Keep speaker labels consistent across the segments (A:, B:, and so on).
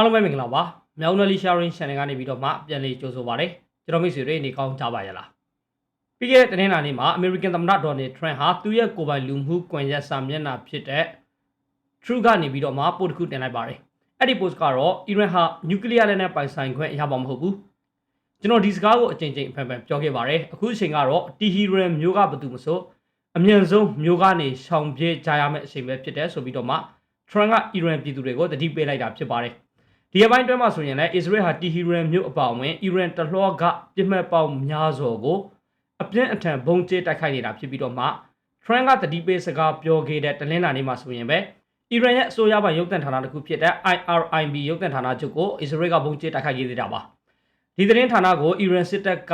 A: အားလုံးပဲမင်္ဂလာပါမြောင်းနယ်လီ sharing channel ကနေပြီးတော့မှပြန်လေးကြိုဆိုပါရစေကျွန်တော်မိတ်ဆွေတွေနေကောင်းကြပါရလားပြီးခဲ့တဲ့တင်းလာနေ့မှာ American သမ္မတ Donald Trump ဟာသူ့ရဲ့ကိုယ်ပိုင်လူမှုကွန်ရက်စာမျက်နှာဖြစ်တဲ့ True ကနေပြီးတော့မှပို့တစ်ခုတင်လိုက်ပါတယ်အဲ့ဒီ post ကတော့ Iran ဟာနျူကလ িয়ার လက်နက်ပိုင်ဆိုင်ခွင့်ရပါမဟုတ်ဘူးကျွန်တော်ဒီစကားကိုအချိန်ချင်းအဖန်ဖန်ပြောခဲ့ပါတယ်အခုအချိန်ကတော့ Tehran မျိုးကဘာတူမဆိုအမြန်ဆုံးမျိုးကနေရှောင်ပြေးကြရမယ့်အချိန်ပဲဖြစ်တယ်ဆိုပြီးတော့မှ Trump က Iran ပြည်သူတွေကိုတတိပေးလိုက်တာဖြစ်ပါတယ် ဒီအပိုင်းတွဲမှာဆိုရင်လည်း Israel ဟာ Tehran မြို့အပါအဝင် Iran တလှောကပြစ်မှတ်ပေါင်းများစွာကိုအပြင်းအထန်ဘုံကျဲတိုက်ခိုက်နေတာဖြစ်ပြီးတော့မှ Trump ကတတိပေးစကားပြောခဲ့တဲ့တလင်းနာနေ့မှာဆိုရင်ပဲ Iran ရဲ့အစိုးရပိုင်းရုပ်သံဌာနတစ်ခုဖြစ်တဲ့ IRIB ရုပ်သံဌာနချုပ်ကို Israel ကဘုံကျဲတိုက်ခိုက်ခဲ့သေးတာပါဒီသတင်းဌာနကို Iran စစ်တပ်က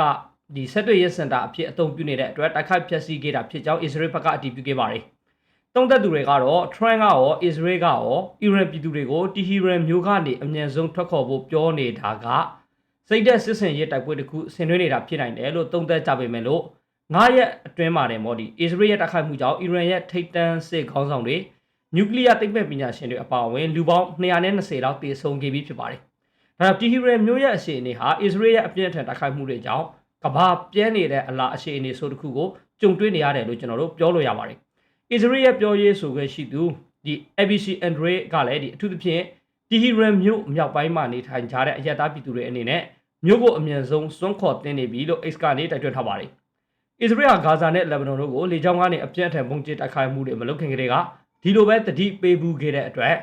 A: ဒီဆက်တွေ့ရစင်တာအဖြစ်အသုံးပြုနေတဲ့အတွက်တိုက်ခိုက်ဖျက်ဆီးခဲ့တာဖြစ်ကြောင်း Israel ဘက်ကအတည်ပြုခဲ့ပါတယ် တုံးသက်သူတွေကတော့ Trump ကရော Israel ကရော Iran ပြည်သူတွေကို Tehran မျိုးကနေအမြန်ဆုံးထွက်ခေါ်ဖို့ပြောနေတာကစိတ်သက်စစ်စင်ရေးတိုက်ပွဲတစ်ခုဆင်နွှဲနေတာဖြစ်နိုင်တယ်လို့တုံးသက်ကြပေမဲ့လို့ငါးရက်အတွင်းမှာတယ်မော်ဒီ Israel ရဲ့တိုက်ခိုက်မှုကြောင့် Iran ရဲ့ထိပ်တန်းစစ်ခေါင်းဆောင်တွေနျူကလ িয়ার သိပ္ပံပညာရှင်တွေအပါအဝင်လူပေါင်း220လောက်တေဆုံးခဲ့ပြီးဖြစ်ပါတယ်။ဒါကြောင့် Tehran မျိုးရဲ့အခြေအနေဟာ Israel ရဲ့အပြင်းအထန်တိုက်ခိုက်မှုတွေကြောင့်ကမ္ဘာပြဲနေတဲ့အလားအခြေအနေဆိုတစ်ခုကိုကြုံတွေ့နေရတယ်လို့ကျွန်တော်တို့ပြောလို့ရပါတယ်။ Israel ရဲ့ပြောရေးဆိုခွင့်ရှိသူဒီ ABC Andre ကလည်းဒီအထူးသဖြင့် Tehran မြို့မြောက်ပိုင်းမှာနေထိုင်ကြတဲ့အရက်သားပြည်သူတွေအနေနဲ့မြို့ကိုအမြန်ဆုံးစွန့်ခေါ်တင်နေပြီလို့ X ကနေတိုက်တွန်းထားပါတယ်။ Israel ကဂါဇာနဲ့လက်ဘနွန်တို့ကိုလေကြောင်းကနေအပြင်းအထန်ပုံကျတိုက်ခိုက်မှုတွေမလုပ်ခင်ကတည်းကဒီလိုပဲတတိပေးဘူးခဲ့တဲ့အတွက်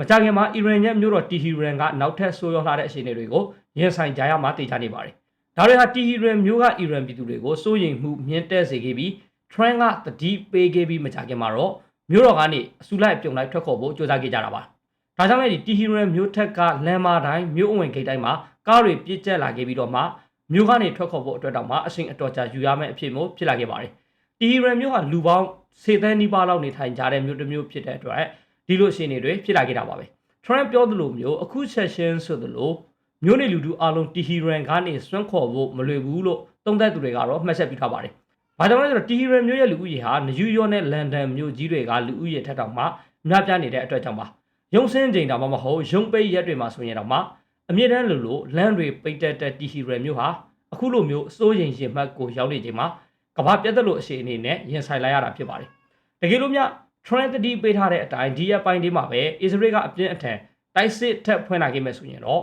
A: မကြခင်မှာအီရန်ရဲ့မြို့တော်တီဟီရန်ကနောက်ထပ်ဆိုးရွားလာတဲ့အခြေအနေတွေကိုရင်ဆိုင်ကြရမှာသိချနေပါတယ်။ဒါတွေဟာတီဟီရန်မြို့ကအီရန်ပြည်သူတွေကိုစိုးရိမ်မှုမြင့်တက်စေခဲ့ပြီး Trump ကတတိပေးခဲ့ပြီးမကြခင်မှာတော့မြို့တော်ကနေအစုလိုက်ပြုံလိုက်ထွက်ခေါ်ဖို့ကြိုးစားခဲ့ကြတာပါ။ဒါကြောင့်လည်းဒီတီဟီရန်မြို့ထက်ကလမ်းမတိုင်းမြို့အဝင်ဂိတ်တိုင်းမှာကားတွေပြစ်ကျက်လာခဲ့ပြီးတော့မှမြို့ကနေထွက်ခေါ်ဖို့အတွက်တောင်မှအချိန်အတော်ကြာယူရမယ့်အဖြစ်မျိုးဖြစ်လာခဲ့ပါတယ်။တီဟီရန်မြို့ဟာလူပေါင်းစေသန်းနီးပါးလောက်နေထိုင်ကြတဲ့မြို့တစ်မြို့ဖြစ်တဲ့အတွက်ဒီလိုအခြေအနေတွေဖြစ်လာခဲ့တာပါပဲ။ Trump ပြောသလိုမျိုးအခု session ဆိုသလိုမြို့နေလူထုအလုံးတီဟီရန်ကနေစွန့်ခေါ်ဖို့မလွယ်ဘူးလို့သုံးသပ်သူတွေကတော့မှတ်ချက်ပြုထားပါတယ်။ ဘာကြောင့်လဲဆိုတော့တီဟီရန်မြို့ရဲ့လူဦးရေဟာနယူးယောက်နဲ့လန်ဒန်မြို့ကြီးတွေကလူဦးရေထက်တောင်မှများပြားနေတဲ့အတွက်ကြောင့်ပါ။ရုံစင်းချိန်တောင်မှမဟုတ်ရုံပိတ်ရက်တွေမှာဆိုရင်တော့မှအမြင့်တန်းလို့လို့လမ်းတွေပိတ်တက်တဲ့တီဟီရန်မြို့ဟာအခုလိုမျိုးအစိုးရင်ရင်မှတ်ကိုရောက်နေချိန်မှာကမ္ဘာပြတ်သက်လို့အခြေအနေနဲ့ရင်ဆိုင်လိုက်ရတာဖြစ်ပါတယ်။တကယ်လို့မြ Trend တတိပေးထားတဲ့အတိုင်းဒီရက်ပိုင်းလေးမှာပဲ Israel ကအပြင်းအထန်တိုက်စစ်ထက်ဖွင့်လာခဲ့မယ်ဆိုရင်တော့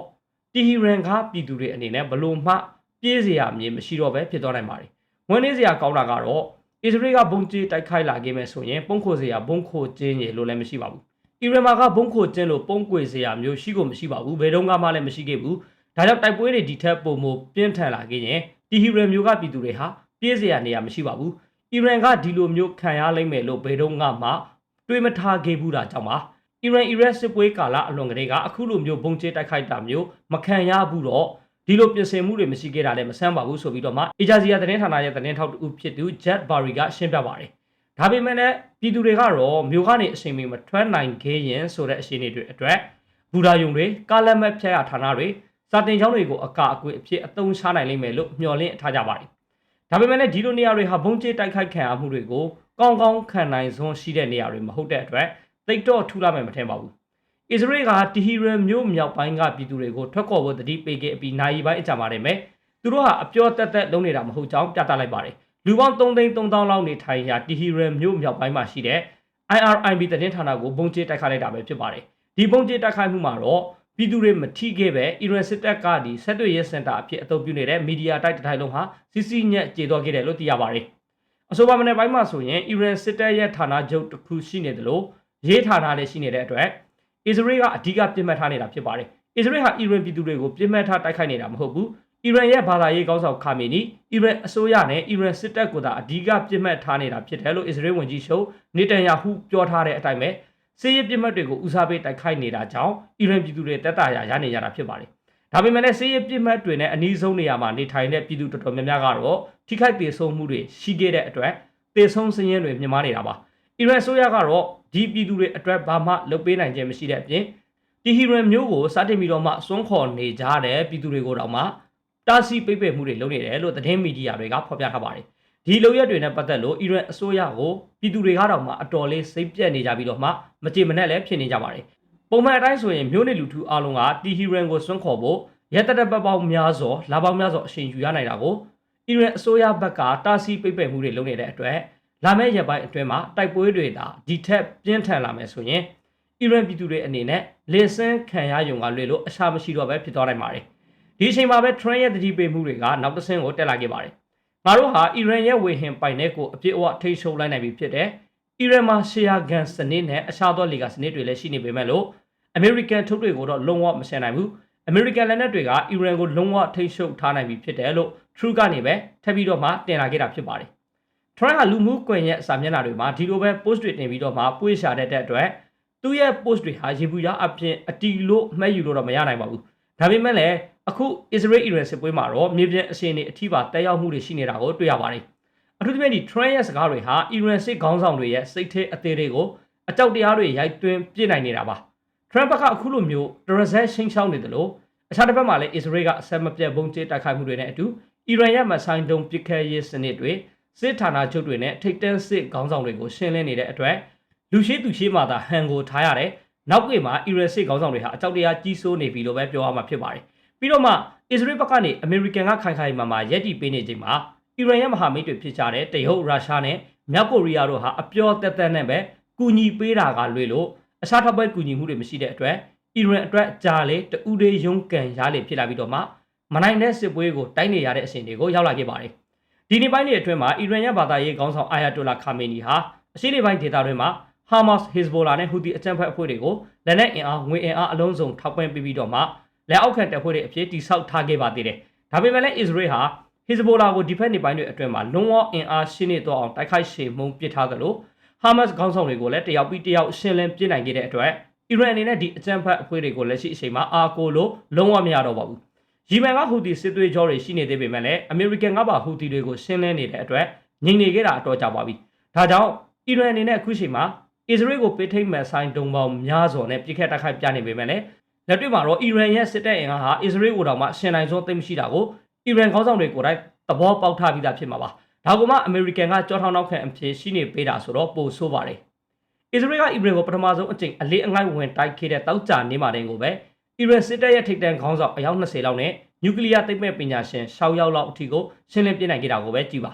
A: တီဟီရန်ကပြည်သူတွေအနေနဲ့ဘလို့မှပြေးစရာမြေမရှိတော့ပဲဖြစ်သွားနိုင်ပါတယ်။ ဝန်နေစရာကောင်းတာကတော့ Israel ကဘုံကျဲတိုက်ခိုက်လာခဲ့မယ်ဆိုရင်ပုံခိုစရာဘုံခိုကျင်းရလို့လည်းမရှိပါဘူး။အီရန်မှာကဘုံခိုကျင်းလို့ပုံကွေစရာမျိုးရှိကိုမရှိပါဘူး။ဘယ်တော့မှလည်းမရှိခဲ့ဘူး။ဒါကြောင့်တိုက်ပွဲတွေဒီထက်ပိုမိုပြင်းထန်လာခဲ့ရင်တီဟီရန်မျိုးကပြည်သူတွေဟာပြေးစရာနေရာမရှိပါဘူး။အီရန်ကဒီလိုမျိုးခံရလိမ့်မယ်လို့ဘယ်တော့မှတွေးမထားခဲ့ဘူးတာကြောင့်ပါအီရန်အီရက်စစ်ပွဲကာလအလွန်ကလေးကအခုလိုမျိုးဘုံကျဲတိုက်ခိုက်တာမျိုးမခံရဘူးတော့ ဒီလိုပြင်ဆင်မှုတွေမရှိခဲ့တာလည်းမဆန်းပါဘူးဆိုပြီးတော့မှအီဂျာဇီယာသတင်းဌာနရဲ့သတင်းထောက်တူဖြစ်သူ Jet Barry ကရှင်းပြပါတယ်ဒါပေမဲ့လည်းပြည်သူတွေကတော့မြို့ကနေအချိန်မီမထွက်နိုင်ခဲ့ရင်ဆိုတဲ့အခြေအနေတွေအတွက်ဘူဒါယုံတွေကားလက်မဲ့ဖျက်ရဌာနတွေစာတင်ကျောင်းတွေကိုအကာအကွယ်အဖြစ်အသုံးချနိုင်လိမ့်မယ်လို့မျှော်လင့်ထားကြပါတယ်ဒါပေမဲ့လည်းဒီလိုနေရာတွေဟာဘုံကျဲတိုက်ခိုက်ခံရမှုတွေကိုကောင်းကောင်းခံနိုင်စွမ်းရှိတဲ့နေရာတွေမဟုတ်တဲ့အတွက်တိတ်တော့ထူလာမယ်မထင်ပါဘူး။ အစ္စရေးကတီဟီရန်မြို့မြောက်ပိုင်းကပြည်သူတွေကိုထွက်ခေါ်ဖို့တတိပေးခဲ့ပြီးနိုင်ပိုင်းအကြမှာတယ်မယ်။သူတို့ဟာအပြောတက်တက်လုံးနေတာမဟုတ်ကြောင်းပြသလိုက်ပါတယ်။လူပေါင်း3သိန်း3000လောက်နေထိုင်ရာတီဟီရန်မြို့မြောက်ပိုင်းမှာရှိတဲ့ IRIB သတင်းဌာနကိုပုံကျဲတိုက်ခိုက်လိုက်တာပဲဖြစ်ပါတယ်။ဒီပုံကျဲတိုက်ခိုက်မှုမှာတော့ပြည်သူတွေမထိခဲ့ပဲအီရန်စစ်တပ်ကဒီဆက်တွေ့ရေးစင်တာအဖြစ်အသုံးပြုနေတဲ့မီဒီယာတိုက်တစ်ထိုင်လုံးဟာစီစီညက်ကျေသွားခဲ့တယ်လို့သိရပါတယ်။အဆိုပါမနေ့ပိုင်းမှာဆိုရင်အီရန်စစ်တပ်ရဲ့ဌာနချုပ်တစ်ခုရှိနေတယ်လို့ရေးဌာနလည်းရှိနေတဲ့အတွက် အစ္စရေးကအဓိကပြစ်မှတ်ထားနေတာဖြစ်ပါတယ်အစ္စရေးဟာအီရန်ပြည်သူတွေကိုပြစ်မှတ်ထားတိုက်ခိုက်နေတာမဟုတ်ဘူးအီရန်ရဲ့ဘာသာရေးကောင်းဆောင်ခါမီနီအီရန်အစိုးရနဲ့အီရန်စစ်တပ်ကသာအဓိကပြစ်မှတ်ထားနေတာဖြစ်တယ်လို့အစ္စရေးဝန်ကြီးချုပ်နေတန်ယာဟုပြောထားတဲ့အတိုင်းပဲစစ်ရေးပြစ်မှတ်တွေကိုဦးစားပေးတိုက်ခိုက်နေတာကြောင့်အီရန်ပြည်သူတွေတက်တာရရနေကြတာဖြစ်ပါတယ်ဒါပေမဲ့လည်းစစ်ရေးပြစ်မှတ်တွေနဲ့အနည်းဆုံးနေရာမှာနေထိုင်တဲ့ပြည်သူတော်တော်များများကတော့ထိခိုက်ဒေဆုံးမှုတွေရှိခဲ့တဲ့အတွက်ဒေဆုံးစင်းရဲတွေမြင်မာနေတာပါအီရန်ဆိုရကတော့ ဒီပြည်သူတွေအတွက်ဘာမှလုပ်ပေးနိုင်ခြင်းမရှိတဲ့အပြင်တီဟီရန်မျိုးကိုစတင်ပြီးတော့မှစွန့်ခေါ်နေကြတဲ့ပြည်သူတွေကိုတော့မှတာစီပိတ်ပင်မှုတွေလုပ်နေတယ်လို့သတင်းမီဒီယာတွေကဖော်ပြထားပါတယ်ဒီလုံရက်တွေနဲ့ပတ်သက်လို့အီရန်အစိုးရကိုပြည်သူတွေကတော့မှအတော်လေးစိတ်ပြက်နေကြပြီးတော့မှမကြေမနက်လည်းဖြစ်နေကြပါတယ်ပုံမှန်အတိုင်းဆိုရင်မြို့နေလူထုအားလုံးကတီဟီရန်ကိုစွန့်ခေါ်ဖို့ရဲတပ်တပ်ပတ်ပေါင်းများစွာလာပေါင်းများစွာအချိန်ယူရနိုင်တာကိုအီရန်အစိုးရဘက်ကတာစီပိတ်ပယ်မှုတွေလုပ်နေတဲ့အတွက် လာမယ့်ရက်ပိုင်းအတွင်းမှာတိုက်ပွဲတွေသာဒီထက်ပြင်းထန်လာမယ်ဆိုရင်အီရန်ပြည်သူတွေအနေနဲ့လေဆန်းခံရယုံကလွေလို့အရှာမရှိတော့ပဲဖြစ်သွားနိုင်ပါတယ်ဒီအချိန်မှာပဲ Trump ရဲ့တတိပေးမှုတွေကနောက်တစ်ဆင့်ကိုတက်လာခဲ့ပါတယ်ငါတို့ဟာအီရန်ရဲ့ဝေဟင်ပိုင်တဲ့ကိုအပြည့်အဝထိန်းချုပ်လိုက်နိုင်ပြီဖြစ်တဲ့အီရန်မှာရှီယာဂန်စနစ်နဲ့အခြားသောလီဂါစနစ်တွေလည်းရှိနေပေမဲ့လို့အမေရိကန်ထုတ်တွေကိုတော့လုံးဝမဆင်နိုင်ဘူးအမေရိကန်လက်နက်တွေကအီရန်ကိုလုံးဝထိန်းချုပ်ထားနိုင်ပြီဖြစ်တယ်လို့ True ကနေပဲထပ်ပြီးတော့မှတင်လာခဲ့တာဖြစ်ပါတယ်။ Trump ကလူမှုကွန်ရက်စာမျက်နှာတွေမှာဒီလိုပဲ post တွေတင်ပြီးတော့မှပွေးရှာတဲ့တဲ့အတွက်သူ့ရဲ့ post တွေဟာရေဘူးရအပြင်အတီလို့မှတ်ယူလို့တော့မရနိုင်ပါဘူး။ဒါပေမဲ့လည်းအခု Israel Iran စစ်ပွဲမှာတော့မြေပြင်အခြေအနေအထိပါတက်ရောက်မှုတွေရှိနေတာကိုတွေ့ရပါတယ်။အထူးသဖြင့်ဒီ Trump ရဲ့စကားတွေဟာ Iran စစ်ခေါင်းဆောင်တွေရဲ့စိတ်ထဲအသေးတွေကိုအကြောက်တရားတွေရိုက်သွင်းပြစ်နိုင်နေတာပါ။ Trump ကအခုလိုမျိုး Terrorist ရှင်းချောင်းနေတယ်လို့အခြားတစ်ဖက်မှာလည်း Israel ကအဆက်မပြတ်ဘုံကျဲတိုက်ခိုက်မှုတွေနဲ့အတူအီရန်ရဲ့မဆိုင်တုံပစ်ခတ်ရေးစနစ်တွေ စစ်ဌာနချုပ်တွေနဲ့ထိပ်တန်းစစ်ခေါင်းဆောင်တွေကိုရှင်းလင်းနေတဲ့အတွက်လူရှိသူရှိမှသာဟန်ကိုထားရတယ်။နောက်ကွေမှာအီရန်စစ်ခေါင်းဆောင်တွေဟာအကြောက်တရားကြီးစိုးနေပြီလို့ပဲပြောရမှာဖြစ်ပါတယ်။ပြီးတော့မှအစ္စရေးဘက်ကနေအမေရိကန်ကခိုင်ခိုင်မာမာရက်တီပေးနေချိန်မှာအီရန်ရဲ့မဟာမိတ်တွေဖြစ်ကြတဲ့တရုတ်ရုရှားနဲ့မြောက်ကိုရီးယားတို့ဟာအပြောတက်တက်နဲ့ပဲကူညီပေးတာကလွေလို့အစားထောက်ပွဲကူညီမှုတွေမရှိတဲ့အတွက်အီရန်အတွက်ကြားလေတူတွေရုံးကန်ရလေဖြစ်လာပြီးတော့မှမနိုင်တဲ့စစ်ပွဲကိုတိုက်နေရတဲ့အချိန်တွေကိုရောက်လာခဲ့ပါတယ်။ ဒီနေ့ပိုင်းတွေအတွင်းမှာအီရန်ရဲ့ဘာသာရေးခေါင်းဆောင်အာယာတိုလာခါမေနီဟာအရှေ့လေပိုင်းဒေသတွေမှာဟာမတ်စ်ဟစ်ဇ်ဘိုလာနဲ့ဟူသီအကြမ်းဖက်အဖွဲ့တွေကိုလက်နက်အင်အားငွေအင်အားအလုံးစုံထောက်ပံ့ပေးပြီးတော့မှလက်အောက်ခံတပ်ဖွဲ့တွေအဖြစ်တိစောက်ထားခဲ့ပါသေးတယ်။ဒါပေမဲ့လည်းအစ္စရေးဟာဟစ်ဇ်ဘိုလာကိုဒီဖက်နေပိုင်းတွေအတွင်းမှာလုံးဝအင်အားရှင်းနေတော့အောင်တိုက်ခိုက်ရှေမှုန်းပစ်ထားသလိုဟာမတ်စ်ခေါင်းဆောင်တွေကိုလည်းတယောက်ပြီးတယောက်ရှင်းလင်းပြစ်နိုင်ခဲ့တဲ့အတွက်အီရန်အနေနဲ့ဒီအကြမ်းဖက်အဖွဲ့တွေကိုလက်ရှိအချိန်မှာအာကိုလို့လုံးဝမရတော့ပါဘူး။ ယီမန်ကဟူသီစစ်သွေးကြောတွေရှိနေသေးပေမဲ့လည်းအမေရိကန်ကပါဟူသီတွေကိုရှင်းလင်းနေတဲ့အတွက်ငြိမ်နေခဲ့တာအတော်ကြာပါပြီ။ဒါကြောင့်အီရန်အနေနဲ့အခုချိန်မှာအစ္စရေးကိုပေးထိတ်မဲ့ဆိုင်တုံပေါင်းများစွာနဲ့ပြစ်ခတ်တိုက်ခိုက်ပြနေပေမဲ့လည်းလက်တွေ့မှာတော့အီရန်ရဲ့စစ်တပ်အင်အားဟာအစ္စရေးကိုတောင်မှရှင်နိုင်စွန်းသိမ်းမရှိတာကိုအီရန်ခေါင်းဆောင်တွေကိုယ်တိုင်သဘောပေါက်ထားပြီးသားဖြစ်မှာပါ။ဒါကမှအမေရိကန်ကကြောထောင်နောက်ခံအဖြစ်ရှိနေပေးတာဆိုတော့ပိုဆိုးပါတယ်။အစ္စရေးကအီရန်ကိုပထမဆုံးအကြိမ်အလေးအငိုက်ဝင်တိုက်ခဲ့တဲ့တောက်ကြနေမှာတဲ့ကိုပဲ အီရန်စစ်တပ်ရဲ့ထိပ်တန်းခေါင်းဆောင်အယောက်20လောက်နဲ့နျူကလ িয়ার သိပ္ပံပညာရှင်6ယောက်လောက်အထိကိုရှင်းလင်းပြနိုင်ခဲ့တာကိုပဲကြည့်ပါ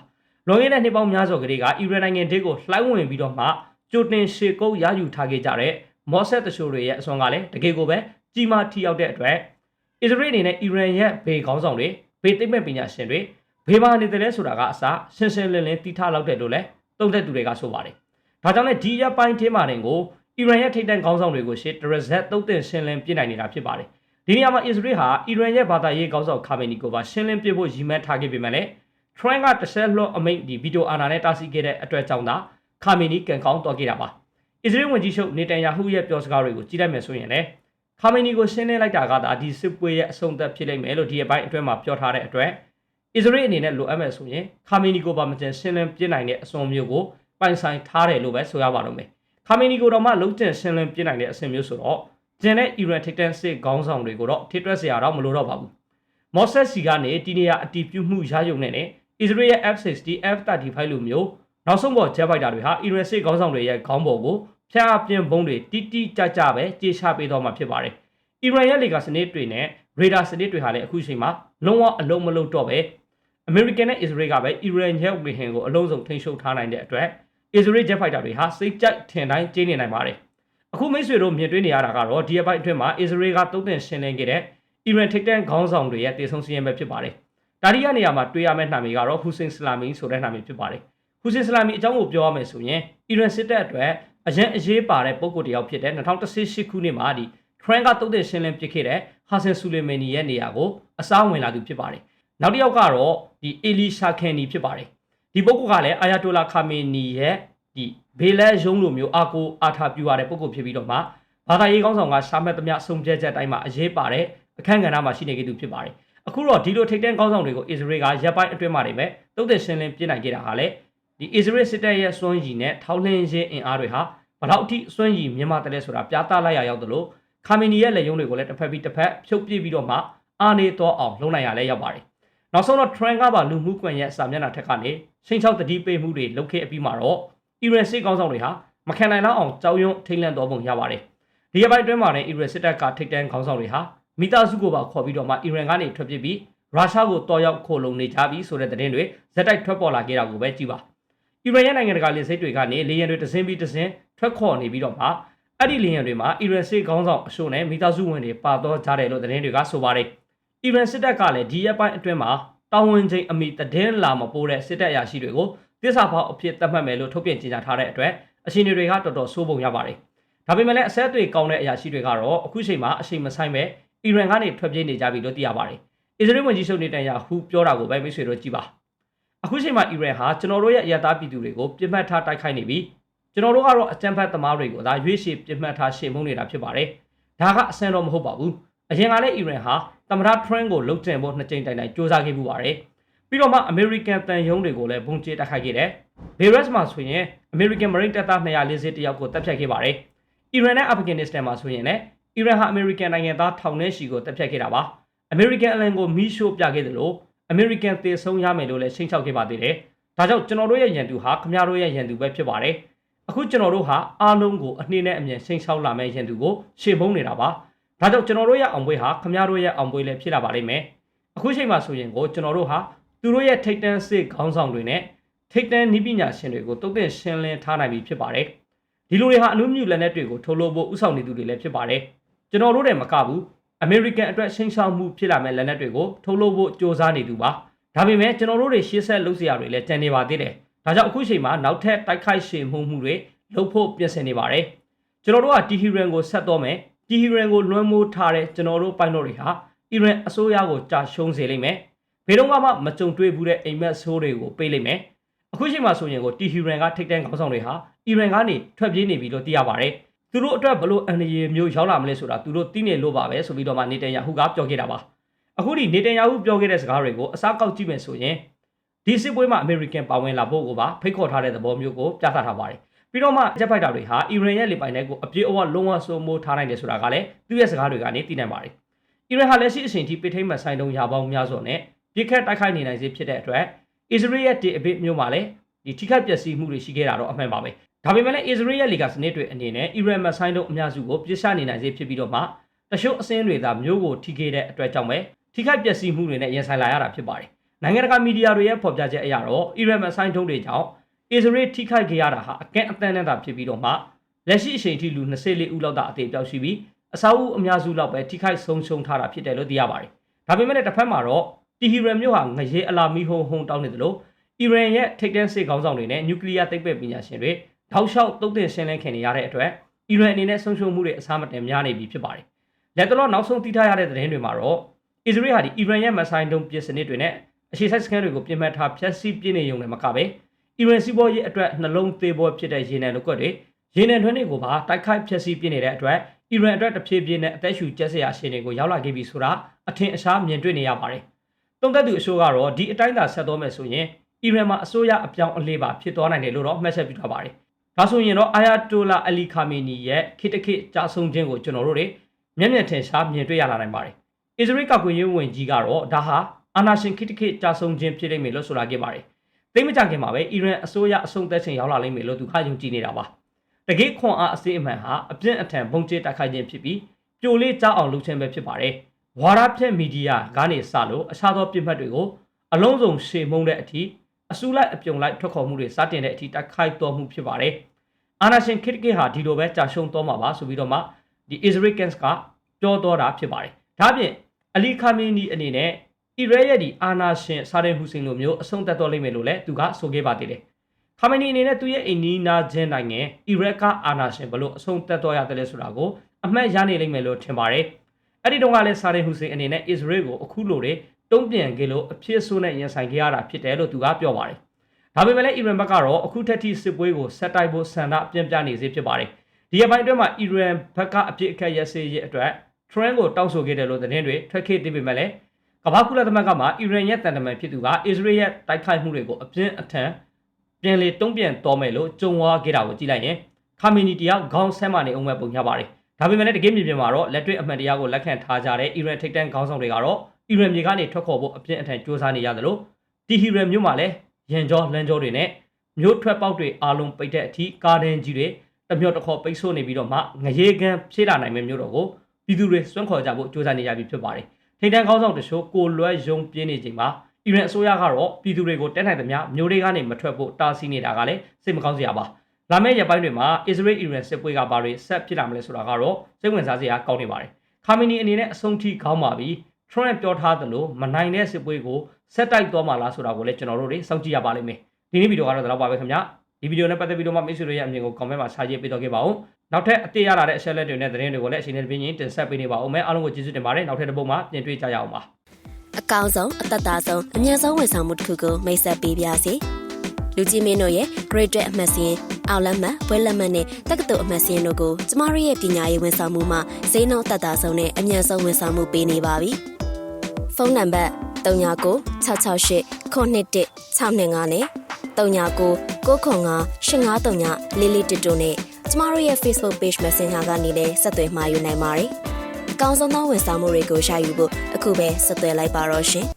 A: လွန်ခဲ့တဲ့နှစ်ပေါင်းများစွာကလေးကအီရန်နိုင်ငံဒေကိုလှိုင်းဝင်ပြီးတော့မှကြိုတင်ရှေကုတ်ရယူထားခဲ့ကြတဲ့မော့ဆက်တရှိုတွေရဲ့အစွမ်းကလည်းတကယ်ကိုပဲကြီးမားထီရောက်တဲ့အတွက်အစ္စရေးအနေနဲ့အီရန်ရဲ့ဘေခေါင်းဆောင်တွေဘေသိပ္ပံပညာရှင်တွေဘေးမှာနေတယ်လဲဆိုတာကအစရှင်းရှင်းလင်းလင်းသိထားလောက်တယ်လို့လည်းသုံးသက်သူတွေကဆိုပါတယ်ဒါကြောင့်လည်းဒီရပိုင်းထဲမှာတင်ကို အီရန်ရဲ့ထိပ်တန်းခေါင်းဆောင်တွေကိုရှေ့ဒရဇက်တုတ်တင်ရှင်းလင်းပြနိုင်နေတာဖြစ်ပါတယ်။ဒီနေရာမှာအစ္စရေးဟာအီရန်ရဲ့ဘာသာရေးခေါင်းဆောင်ခါမေနီကိုပါရှင်းလင်းပြဖို့ရည်မှန်းထားခဲ့ပေမဲ့လည်း Trump ကတစ်ဆက်လွှတ်အမိန့်ဒီဗီဒီယိုအာဏာနဲ့တားဆီးခဲ့တဲ့အတွက်ကြောင့်သာခါမေနီကန်ကောင်းတော်ခဲ့တာပါ။အစ္စရေးဝန်ကြီးချုပ်နေတန်ယာဟုရဲ့ပြောစကားတွေကိုကြည့်လိုက်မယ်ဆိုရင်လည်းခါမေနီကိုရှင်းလင်းလိုက်တာကသာဒီစစ်ပွဲရဲ့အဆုံးသတ်ဖြစ်လိမ့်မယ်လို့ဒီအပိုင်းအတွင်းမှာပြောထားတဲ့အတွက်အစ္စရေးအနေနဲ့လိုအပ်မယ်ဆိုရင်ခါမေနီကိုပါမကျန်ရှင်းလင်းပြနိုင်တဲ့အစွန်မျိုးကိုပိုင်ဆိုင်ထားတယ်လို့ပဲဆိုရပါတော့မယ် ခါမီနီကိုတော့မှလုံးကျန်ရှင်းလင်းပြနိုင်တဲ့အဆင့်မျိုးဆိုတော့ကျန်တဲ့အီရန်ထိပ်တန်းစစ်ခေါင်းဆောင်တွေကိုတော့ထိတွက်စရာတော့မလိုတော့ပါဘူးမော့ဆက်စီကနေဒီနေရာအတီးပြုမှုရယုံနဲ့နဲ့အစ္စရေးရဲ့ F60 F35 လိုမျိုးနောက်ဆုံးပေါ်ဂျက်ဖိုက်တာတွေဟာအီရန်စစ်ခေါင်းဆောင်တွေရဲ့ခေါင်းပေါ်ကိုဖျားပြင်းဘုံတွေတိတိကျကျပဲကြေချပေးတော့မှာဖြစ်ပါတယ်အီရန်ရဲ့လေကာစနစ်တွေနဲ့ရေဒါစနစ်တွေဟာလည်းအခုချိန်မှာလုံးဝအလုံးမလုံးတော့ပဲအမေရိကန်နဲ့အစ္စရေးကပဲအီရန်ရဲ့ဝေဟင်ကိုအလုံးစုံထိန်းချုပ်ထားနိုင်တဲ့အတွက် အစ္စရေးဂျက်ဖိုက်တာတွေဟာစိတ်ကြိုက်ထင်တိုင်းကျင်းနေနိုင်ပါတယ်အခုမိတ်ဆွေတို့မြင်တွေ့နေရတာကတော့ဒီအပိုင်းအတွင်းမှာအစ္စရေးကတုံ့ပြန်ရှင်းလင်းခဲ့တဲ့အီရန်ထိပ်တန်းခေါင်းဆောင်တွေရဲ့တည်ဆုံစီရင်ပဲဖြစ်ပါတယ်ဒါရီယာနေရာမှာတွေ့ရမယ့်နာမည်ကတော့ဟူဆင်ဆလာမီဆိုတဲ့နာမည်ဖြစ်ပါတယ်ဟူဆင်ဆလာမီအကြောင်းကိုပြောရမယ်ဆိုရင်အီရန်စစ်တပ်အတွက်အရင်အရေးပါတဲ့ပုံကိုတယောက်ဖြစ်တဲ့2018ခုနှစ်မှာဒီထရန်ကတုံ့ပြန်ရှင်းလင်းပစ်ခဲ့တဲ့ဟာဆန်ဆူလီမနီရဲ့နေရာကိုအစားဝင်လာသူဖြစ်ပါတယ်နောက်တစ်ယောက်ကတော့ဒီအီလီရှာခန်နီဖြစ်ပါတယ် ဒီပုဂ္ဂိုလ်ကလည်းအာယာတိုလာခါမီနီရဲ့ဒီဘေလက်ရုံးလိုမျိုးအာကိုအာထာပြူရတဲ့ပုဂ္ဂိုလ်ဖြစ်ပြီးတော့မှဘာသာရေးကောင်းဆောင်ကရှာမက်သမျှစုံပြဲချက်တိုင်းမှာအရေးပါတဲ့အခန်းကဏ္ဍမှာရှိနေခဲ့သူဖြစ်ပါတယ်အခုတော့ဒီလိုထိတ်တန့်ကောင်းဆောင်တွေကိုအစ္စရေးကရပ်ပိုင်းအတွင်းမှာနေပဲတုတ်သက်ရှင်းလင်းပြစ်နိုင်ခဲ့တာဟာလေဒီအစ္စရေးစစ်တပ်ရဲ့စွမ်းရည်နဲ့ထောက်လှမ်းရေးအင်အားတွေဟာဘလောက်အထိစွမ်းရည်မြန်မာတလဲဆိုတာပြသလိုက်ရရောက်သလိုခါမီနီရဲ့လက်ရုံးတွေကိုလည်းတစ်ဖက်ပြီးတစ်ဖက်ဖြုတ်ပြပြီးတော့မှအာနေတော့အောင်လုပ်နိုင်ရလဲရောက်ပါတယ်နောက်ဆုံးတော့ trend ကပါလူမှုကွန်ရက်စာမျက်နှာထက်ကနေ ရှင်းချောက်တတိပေးမှုတွေလုပ်ခဲ့အပြီးမှာတော့အီရန်စစ်ကောင်းဆောင်တွေဟာမခံနိုင်တော့အောင်ကြောက်ရွံ့ထိတ်လန့်တော်ပုံရပါတယ်ဒီရက်ပိုင်းအတွင်းမှာလည်းအီရန်စစ်တပ်ကထိတ်တန်းခေါင်းဆောင်တွေဟာမိသားစုကိုပါခေါ်ပြီးတော့မှအီရန်ကနေထွက်ပြေးပြီးရုရှားကိုတော်ရောက်ခိုလုံနေကြပြီဆိုတဲ့သတင်းတွေဇက်တိုက်ထွက်ပေါ်လာခဲ့တာကိုပဲကြည့်ပါအီရန်ရဲ့နိုင်ငံတကာလေဆိပ်တွေကနေလေယာဉ်တွေတစင်းပြီးတစင်းထွက်ခေါ်နေပြီးတော့မှအဲ့ဒီလေယာဉ်တွေမှာအီရန်စစ်ခေါင်းဆောင်အရှို့နဲ့မိသားစုဝင်တွေပါတော့ကြတယ်လို့သတင်းတွေကဆိုပါတယ်အီရန်စစ်တပ်ကလည်းဒီရက်ပိုင်းအတွင်းမှာ တာဝန်ချိန်အမိသတင်းလာမပိုးတဲ့စစ်တပ်အရာရှိတွေကိုတစ္ဆာဖောက်အဖြစ်သတ်မှတ်မယ်လို့ထုတ်ပြန်ကြေညာထားတဲ့အတွက်အရှင်တွေကတော်တော်စိုးပုံရပါတယ်ဒါပေမဲ့လည်းအဆက်အသွေးကောင်းတဲ့အရာရှိတွေကတော့အခုချိန်မှာအချိန်မဆိုင်ပဲအီရန်ကနေထွက်ပြေးနေကြပြီလို့သိရပါတယ်အစ္စရေးဝန်ကြီးချုပ်နေတန်ယာဟူပြောတာကိုပဲမိတ်ဆွေတို့ကြည့်ပါအခုချိန်မှာအီရန်ဟာကျွန်တော်တို့ရဲ့အရသားပြည်သူတွေကိုပြစ်မှတ်ထားတိုက်ခိုက်နေပြီးကျွန်တော်တို့ကတော့အကြမ်းဖက်သမားတွေကိုဒါရွေးချယ်ပြစ်မှတ်ထားရှေ့မုန်းနေတာဖြစ်ပါတယ်ဒါကအဆန်တော့မဟုတ်ပါဘူးအရင်ကလည်းအီရန်ဟာ သမ္မတထရန့်ကိုလှုပ်တင်ဖို့နှစ်ကြိမ်တိုင်တိုင်စ조사ခဲ့မှုပါတယ်ပြီးတော့မှအမေရိကန်တန်ယုံတွေကိုလည်းဘုံကျဲတိုက်ခိုက်ခဲ့တယ်ဘေရက်စ်မှာဆိုရင်အမေရိကန်မရိတပ်သား240တယောက်ကိုတပ်ဖြတ်ခဲ့ပါတယ်အီရန်နဲ့အာဖဂန်နစ္စတန်မှာဆိုရင်လည်းအီရန်ဟာအမေရိကန်နိုင်ငံသားထောင်နဲ့ရှီကိုတပ်ဖြတ်ခဲ့တာပါအမေရိကန်အလံကိုမီးရှို့ပြခဲ့တယ်လို့အမေရိကန်သေဆုံးရမယ်လို့လည်းချိန်ချောက်ခဲ့ပါသေးတယ်ဒါကြောင့်ကျွန်တော်တို့ရဲ့ရန်သူဟာခမရတို့ရဲ့ရန်သူပဲဖြစ်ပါတယ်အခုကျွန်တော်တို့ဟာအားလုံးကိုအနှင်းနဲ့အမြင်ချိန်ချောက်လာမယ့်ရန်သူကိုရှေ့မုန်းနေတာပါ ဒါကြောင့်ကျွန်တော်တို့ရဲ့အောင်ပွဲဟာခမရတို့ရဲ့အောင်ပွဲလည်းဖြစ်လာပါလိမ့်မယ်အခုချိန်မှာဆိုရင်ကိုကျွန်တော်တို့ဟာသူတို့ရဲ့ထိတ်တန်းစစ်ခေါင်းဆောင်တွေနဲ့ထိတ်တန်းနည်းပညာရှင်တွေကိုတုတ်တင်ရှင်းလင်းထားနိုင်ပြီဖြစ်ပါတယ်ဒီလူတွေဟာအနုမြူလက်နက်တွေကိုထုတ်လုပ်ဖို့ဥဆောင်နေသူတွေလည်းဖြစ်ပါတယ်ကျွန်တော်တို့တည်းမကဘူးအမေရိကန်အတွက်ရှင်းရှောင်းမှုဖြစ်လာမဲ့လက်နက်တွေကိုထုတ်လုပ်ဖို့စ조사နေသူပါဒါပေမဲ့ကျွန်တော်တို့တွေရှေ့ဆက်လုပ်စရာတွေလည်းကြံနေပါသေးတယ်ဒါကြောင့်အခုချိန်မှာနောက်ထပ်တိုက်ခိုက်ရှေမှုမှုတွေလုပ်ဖို့ပြင်ဆင်နေပါတယ်ကျွန်တော်တို့ကတီဟီရန်ကိုဆက်တော့မယ် တီဟီရန်ကိုလွှမ်းမိုးထားတဲ့ကျွန်တော်တို့ပိုင်တော်တွေဟာအီရန်အစိုးရကိုကြာရှုံးစေလိမ့်မယ်ဘယ်တော့မှမကြုံတွေ့ဘူးတဲ့အိမ်မက်ဆိုးတွေကိုပေးလိမ့်မယ်အခုချိန်မှာဆိုရင်ကိုတီဟီရန်ကထိတ်တန့်ခေါင်းဆောင်တွေဟာအီရန်ကနေထွက်ပြေးနေပြီလို့သိရပါတယ်သူတို့အတွက်ဘလို့အန်ရီမျိုးရောက်လာမလဲဆိုတာသူတို့သိနေလို့ပါပဲဆိုပြီးတော့မှနေတန်ယာဟုကပြောခဲ့တာပါအခုဒီနေတန်ယာဟုပြောခဲ့တဲ့စကားတွေကိုအစားကောက်ကြည့်မယ်ဆိုရင်ဒီစစ်ပွဲမှာအမေရိကန်ပါဝင်လာဖို့ကိုပါဖိတ်ခေါ်ထားတဲ့သဘောမျိုးကိုပြသထားပါတယ် ပြီးတော့မှဂျက်ဖိုက်တာတွေဟာအီရန်ရဲ့လေပိုင်တဲ့ကိုအပြည့်အဝလုံးဝစိုးမိုးထားနိုင်တယ်ဆိုတာကလည်းသူ့ရဲ့စကားတွေကနေသိနိုင်ပါတယ်အီရန်ဟာလက်ရှိအချိန်ထိပိထိမ့်မဆိုင်တုံးရာပေါင်းများစွာနဲ့ပြစ်ခတ်တိုက်ခိုက်နေနိုင်စေဖြစ်တဲ့အတွက်အစ္စရေးရဲ့တေအဘစ်မျိုးမှာလည်းဒီထိခိုက်ပျက်စီးမှုတွေရှိခဲ့တာတော့အမှန်ပါပဲဒါပေမဲ့လည်းအစ္စရေးရဲ့လေကစနစ်တွေအနေနဲ့အီရန်မဆိုင်တို့အများစုကိုပြစ်ချနေနိုင်စေဖြစ်ပြီးတော့မှတချို့အစင်းတွေသာမျိုးကိုထိခဲ့တဲ့အတွက်ကြောင့်ပဲထိခိုက်ပျက်စီးမှုတွေနဲ့ရင်ဆိုင်လာရတာဖြစ်ပါတယ်နိုင်ငံတကာမီဒီယာတွေရဲ့ဖော်ပြချက်အရတော့အီရန်မဆိုင်ထုံးတွေကြောင့် အစ္စရေးထိခိုက်ခဲ့ရတာဟာအကန့်အသတ်နဲ့သာဖြစ်ပြီးတော့မှလက်ရှိအချိန်ထိလူ24ဦးလောက်သာအသေးပြောက်ရှိပြီးအစာအုပ်အများစုလောက်ပဲထိခိုက်ဆုံးရှုံးထားတာဖြစ်တယ်လို့သိရပါတယ်ဒါပေမဲ့လည်းတစ်ဖက်မှာတော့တီဟီရန်မြို့ဟာငရဲအလာမီဟုံဟုံတောင်းနေတယ်လို့အီရန်ရဲ့ထိပ်တန်းစစ်ခေါင်းဆောင်တွေနဲ့နျူကလ িয়ার သိပ္ပံပညာရှင်တွေထောက်လျှောက်တုတ်တင်ရှင်းလင်းခင်နေရတဲ့အတွက်အီရန်အနေနဲ့ဆုံးရှုံးမှုတွေအစားမတန်များနေပြီဖြစ်ပါတယ်။လက်တလောနောက်ဆုံးသိထားရတဲ့သတင်းတွေမှာတော့အစ္စရေးဟာဒီအီရန်ရဲ့မဆိုင်တုံးပစ်စနစ်တွေနဲ့အခြေစိုက်စခန်းတွေကိုပြင်ပထားဖျက်ဆီးပြစ်နေုံနဲ့မကပဲ အီရန်စီးပွားရေးအတွက်နှလုံးသေးပေါ်ဖြစ်တဲ့ရေနံလောက်ကတွေရေနံထွန်းတွေကိုပါတိုက်ခိုက်ဖျက်ဆီးပြစ်နေတဲ့အတွက်အီရန်အတွက်တဖြည်းဖြည်းနဲ့အသက်ရှူကျက်စရာရှင်တွေကိုရောက်လာခဲ့ပြီဆိုတာအထင်အရှားမြင်တွေ့နေရပါတယ်။တုံးသက်သူအဆိုးကတော့ဒီအတိုင်းသာဆက်သွားမယ်ဆိုရင်အီရန်မှာအစိုးရအပြောင်းအလဲပါဖြစ်သွားနိုင်တယ်လို့တော့မှတ်ချက်ပြုထားပါတယ်။ဒါဆိုရင်တော့အာယာတိုလာအလီခါမီနီရဲ့ခိတခိကြာဆုံးခြင်းကိုကျွန်တော်တို့တွေမျက်မျက်ထင်ရှားမြင်တွေ့ရလာနိုင်ပါတယ်။အစ္စရေးကကွေရေးဝန်ကြီးကတော့ဒါဟာအာနာရှင်ခိတခိကြာဆုံးခြင်းဖြစ်လိမ့်မယ်လို့ဆိုလာခဲ့ပါတယ်။ သိမကြခင်မှာပဲအီရန်အစိုးရအဆုံးသက်ခြင်းရောက်လာလိမ့်မယ်လို့သူကယုံကြည်နေတာပါ။တကယ်ခွန်အားအစိအမှန်ဟာအပြင်းအထန်ပုံကျဲတိုက်ခိုက်ခြင်းဖြစ်ပြီးပြိုလေးကြောက်အောင်လုပ်ခြင်းပဲဖြစ်ပါတယ်။ဝါရဖြန့်မီဒီယာကနေစလို့အခြားသောပြစ်မှတ်တွေကိုအလုံးစုံရှေမုံတဲ့အထိအစူလိုက်အပြုံလိုက်ထွက်ခေါ်မှုတွေစတင်တဲ့အထိတိုက်ခိုက်တော်မှုဖြစ်ပါတယ်။အာနာရှင်ခစ်ကေဟာဒီလိုပဲကြာရှုံးတော်မှာပါဆိုပြီးတော့မှဒီ Israelis ကပြောတော်တာဖြစ်ပါတယ်။ဒါပြင်အလီခါမီနီအနေနဲ့ အီရဲရဲ့ဒီအာနာရှင်ဆာဒင်ဟူစိန်လိုမျိုးအဆုံးသတ်တော်လိမ့်မယ်လို့လည်းသူကဆိုခဲ့ပါသေးတယ်။ခါမီနီအနေနဲ့သူရဲ့အိန္ဒိနာချင်းနိုင်ငံအီရက်ကအာနာရှင်ဘလို့အဆုံးသတ်တော်ရတယ်လဲဆိုတာကိုအမှတ်ရနေလိမ့်မယ်လို့ထင်ပါတယ်။အဲ့ဒီတုန်းကလည်းဆာဒင်ဟူစိန်အနေနဲ့အစ္စရေးကိုအခုလိုတွေတုံ့ပြန်ခဲ့လို့အဖြစ်ဆိုးနဲ့ရင်ဆိုင်ခဲ့ရတာဖြစ်တယ်လို့သူကပြောပါတယ်။ဒါပေမဲ့လည်းအီရန်ဘက်ကတော့အခုထက်ထိစစ်ပွဲကိုဆက်တိုက်ဖို့ဆန္ဒပြင်းပြနေစေဖြစ်ပါတယ်။ဒီရက်ပိုင်းအတွင်းမှာအီရန်ဘက်ကအပြစ်အခက်ရစေရေးအတွက် trend ကိုတောက်ဆိုခဲ့တယ်လို့သတင်းတွေထွက်ခဲ့သေးပေမဲ့လည်း ကမ္ဘာကုလသမဂ္ဂမှာအီရန်ရဲ့တန်တမန်ဖြစ်သူကအစ္စရေးရဲ့တိုက်ခိုက်မှုတွေကိုအပြင်းအထန်ပြန်လေတုံ့ပြန်တော်မယ်လို့ကြုံဝါခဲ့တာကိုကြည့်လိုက်ရင်ခါမီနီတယောက်ခေါင်းဆဲမှနေအောင်မဲ့ပုံရပါတယ်။ဒါပေမဲ့လည်းတကယ်မြေပြင်မှာတော့လက်တွေ့အမှန်တရားကိုလက်ခံထားကြတဲ့အီရန်ထိပ်တန်းခေါင်းဆောင်တွေကတော့အီရန်မြေကနေထွက်ခေါ်ဖို့အပြင်းအထန်စ조사နေရတယ်လို့တီဟီရန်မြို့မှာလည်းရန်ကြောလမ်းကြောတွေနဲ့မြို့ထွက်ပေါက်တွေအားလုံးပိတ်တဲ့အထိကားဒင်းကြီးတွေတစ်မြော့တစ်ခေါ်ပိတ်ဆို့နေပြီးတော့မှငရေကန်ဖြည့်လာနိုင်မယ့်မြို့တော်ကိုပြည်သူတွေစွန့်ခေါ်ကြဖို့ကြိုးစားနေကြပြီဖြစ်ပါတယ် ထိန်တန်းကောင်းဆောင်တချို့ကိုလွဲယုံပြင်းနေချိန်မှာအီရန်အစိုးရကတော့ပြည်သူတွေကိုတက်နိုင်သမျှမျိုးတွေကနေမထွက်ဖို့တားဆီးနေတာကလည်းစိတ်မကောင်းစရာပါလာမယ့်ရက်ပိုင်းတွေမှာအစ္စရေးအီရန်စစ်ပွဲကဘာတွေဆက်ဖြစ်လာမလဲဆိုတာကတော့စိတ်ဝင်စားစရာကောင်းနေပါတယ်ခါမီနီအနေနဲ့အဆုံးထိခေါင်းပါပြီး Trump ပြောထားသလိုမနိုင်တဲ့စစ်ပွဲကိုဆက်တိုက်သွားမှာလားဆိုတာကိုလည်းကျွန်တော်တို့တွေစောင့်ကြည့်ရပါလိမ့်မယ်ဒီနေ့ဗီဒီယိုကတော့ဒါတော့ပါပဲခင်ဗျဒီဗီဒီယိုနဲ့ပတ်သက်ပြီးတော့မှမိတ်ဆွေတို့ရဲ့အမြင်ကို comment မှာစာရေးပေးတော့ခဲ့ပါဦး နောက်ထပ်အသေးရလာတဲ့အချက်လက်တွေနဲ့သတင်းတွေကိုလည်းအချိန်နဲ့တစ်ပြေးညီတင်ဆက်ပေးနေပါဦးမယ်အားလုံးကိုကျေးဇူးတင်ပါတယ်နောက်ထပ်တစ်ပုဒ်မှာပြင်တွေ့ကြရအောင်ပါ
B: အကောင်းဆုံးအသက်သာဆုံးအမြတ်ဆုံးဝန်ဆောင်မှုတစ်ခုကိုမိတ်ဆက်ပေးပါစီလူကြီးမင်းတို့ရဲ့ Great အမှတ်စဉ်အောင်လက်မှတ်ဘွဲလက်မှတ်နဲ့တက္ကသိုလ်အမှတ်စဉ်တို့ကိုကျမတို့ရဲ့ပညာရေးဝန်ဆောင်မှုမှာဈေးနှုန်းသက်သာဆုံးနဲ့အမြတ်ဆုံးဝန်ဆောင်မှုပေးနေပါပြီဖုန်းနံပါတ်39 668 921 625နဲ့39 995 853လေးလေးတစ်တို့နဲ့ ကျမတို့ရဲ့ Facebook Page Messenger ကနေလည်းဆက်သွယ်မှာယူနိုင်ပါတယ်အကောင်းဆုံးသောဝန်ဆောင်မှုတွေကိုရှာယူဖို့အခုပဲဆက်သွယ်လိုက်ပါတော့ရှင်